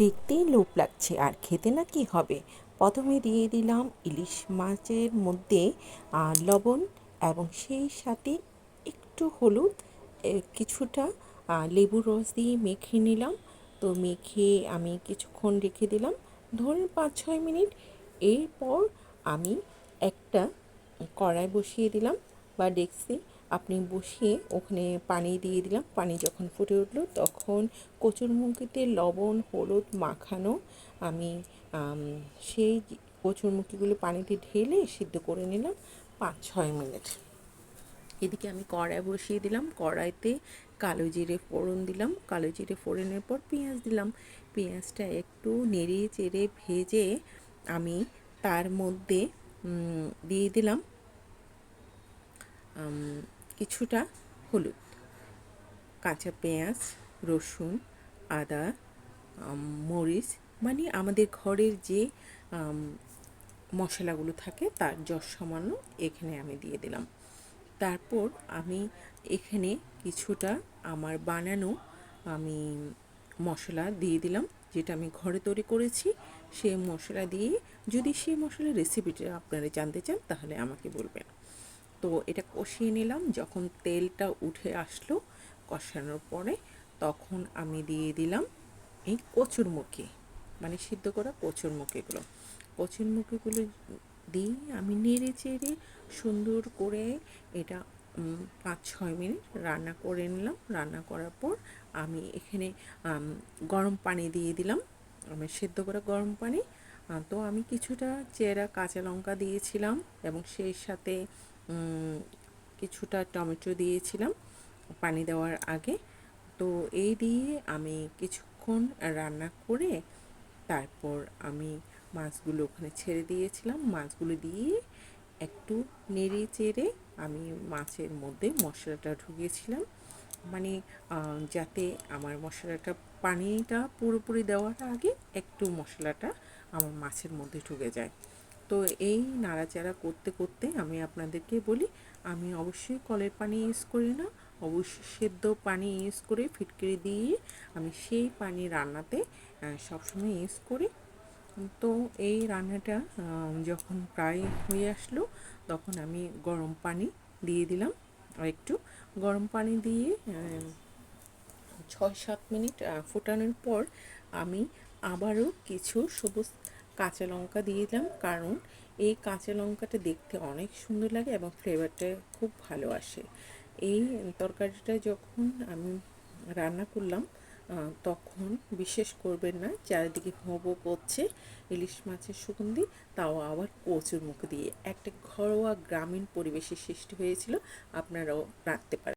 দেখতেই লোভ লাগছে, আর খেতে না কি হবে? প্রথমে দিয়ে দিলাম ইলিশ মাছের মধ্যে লবণ এবং সেই সাথে একটু হলুদ কিছুটা লেবুর রস দিয়ে মেখে নিলাম। তো মেখে আমি কিছুক্ষণ রেখে দিলাম, ধরুন পাঁচ ছয় মিনিট। এরপর আমি একটা কড়াই বসিয়ে দিলাম বা ডেক্সি আপনি বসিয়ে ওখানে পানি দিয়ে দিলাম। পানি যখন ফুটে উঠল তখন কচুরমুখিতে লবণ, হলুদ মাখানো আমি সেই কচুরমুখিগুলো পানিতে ঢেলে সিদ্ধ করে নিলাম পাঁচ, ছয় মিনিট। এদিকে আমি কড়াই বসিয়ে দিলাম। কড়াইতে কালো জিরে ফোড়ন দিলাম। কালো জিরে ফোড়নের পর পেঁয়াজ দিলাম। পেঁয়াজটা একটু নেড়ে চেড়ে ভেজে আমি তার মধ্যে দিয়ে দিলাম কিছুটা হলুদ, কাঁচা পেঁয়াজ, রসুন, আদা মরিচ মানে আমাদের ঘরের যে মশলাগুলো থাকে তার যশ সামান্য এখানে আমি দিয়ে দিলাম। তারপর আমি এখানে কিছুটা আমার বানানো, আমি মশলা দিয়ে দিলাম, যেটা আমি ঘরে তৈরি করেছি। সেই মশলা দিয়ে যদি সেই মশলার রেসিপিটা আপনারা জানতে চান, তাহলে আমাকে বলবেন। তো এটা কষিয়ে নিলাম। যখন তেলটা উঠে আসলো কষানোর পরে তখন আমি দিয়ে দিলাম এই কচুরমুখী মানে সিদ্ধ করা কচুরমুখিগুলো। কচুরমুখিগুলো দিয়ে আমি নেড়ে চেড়ে সুন্দর করে এটা পাঁচ ছয় মিনিট রান্না করে নিলাম। রান্না করার পর আমি এখানে গরম পানি দিয়ে দিলাম। আমি সেদ্ধ করা গরম পানি। তো আমি কিছুটা চেরা, কাঁচা লঙ্কা দিয়েছিলাম এবং সেই সাথে কিছুটা টমেটো দিয়েছিলাম পানি দেওয়ার আগে। তো এই দিয়ে আমি কিছুক্ষণ রান্না করে তারপর আমি মাছগুলো ওখানে ছেড়ে দিয়েছিলাম। মাছগুলো দিয়ে একটু নেড়ে চেড়ে আমি মাছের মধ্যে মশলাটা ঢুকিয়েছিলাম। মানে যাতে আমার মশলাটা, পানিটা পুরোপুরি দেওয়ার আগে একটু মশলাটা আমার মাছের মধ্যে ঢুকে যায়। তো এই নাড়াচাড়া করতে করতে আমি আপনাদেরকে বলি, আমি অবশ্যই কলের পানি ইউজ করি না। অবশ্যই সেদ্ধ পানি ইউজ করে ফিটকিরি দিয়ে আমি সেই পানি রান্নাতে সবসময় ইউজ করি। তো এই রান্নাটা যখন প্রায় হয়ে আসলো, তখন আমি গরম পানি দিয়ে দিলাম। আর একটু গরম পানি দিয়ে ছয় সাত মিনিট ফোটানোর পর আমি আবারও কিছু সবুজ কাঁচা লঙ্কা দিয়ে দিলাম। কারণ এই কাঁচা লঙ্কাটা দেখতে অনেক সুন্দর লাগে এবং ফ্লেভারটা খুব ভালো আসে। এই তরকারিটা যখন আমি রান্না করলাম তখন বিশেষ করবেন না, চারিদিকে হোবো করছে, ইলিশ মাছের সুগন্ধি, তাও আবার কচুর মুখ দিয়ে। একটা ঘরোয়া গ্রামীণ পরিবেশের সৃষ্টি হয়েছিল, আপনারাও রাখতে পারেন।